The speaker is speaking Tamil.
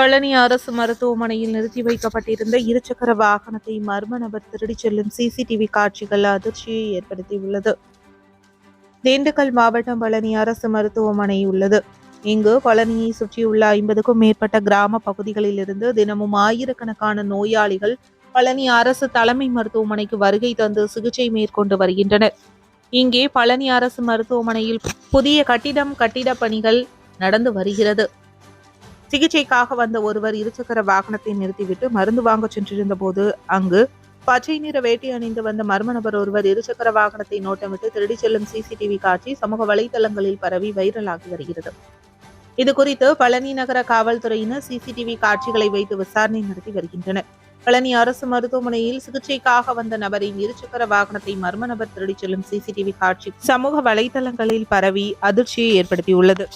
பழனி அரசு மருத்துவமனையில் நிறுத்தி வைக்கப்பட்டிருந்த இருசக்கர வாகனத்தை மர்ம நபர் திருடிச் செல்லும் சிசிடிவி காட்சிகள் அதிர்ச்சியை ஏற்படுத்தியுள்ளது. திண்டுக்கல் மாவட்டம் பழனி அரசு மருத்துவமனை உள்ளது. இங்கு பழனியை சுற்றியுள்ள ஐம்பதுக்கும் மேற்பட்ட கிராம பகுதிகளில் இருந்து தினமும் ஆயிரக்கணக்கான நோயாளிகள் பழனி அரசு தலைமை மருத்துவமனைக்கு வருகை தந்து சிகிச்சை மேற்கொண்டு வருகின்றனர். இங்கே பழனி அரசு மருத்துவமனையில் புதிய கட்டிடம் கட்டிட பணிகள் நடந்து வருகிறது. சிகிச்சைக்காக வந்த ஒருவர் இருசக்கர வாகனத்தை நிறுத்திவிட்டு மருந்து வாங்க சென்றிருந்த போது அங்கு பச்சை நிற வேட்டி அணிந்து வந்த மர்ம நபர் ஒருவர் இருசக்கர வாகனத்தை நோட்டமிட்டு திருடி செல்லும் சிசிடிவி காட்சி சமூக வலைதளங்களில் பரவி வைரலாகி வருகிறது. இது குறித்து பழனி நகர காவல்துறையினர் சிசிடிவி காட்சிகளை வைத்து விசாரணை நடத்தி வருகின்றனர். பழனி அரசு மருத்துவமனையில் சிகிச்சைக்காக வந்த நபரின் இருசக்கர வாகனத்தை மர்ம நபர் திருடிச் செல்லும் சிசிடிவி காட்சி சமூக வலைதளங்களில் பரவி அதிர்ச்சியை ஏற்படுத்தியுள்ளது.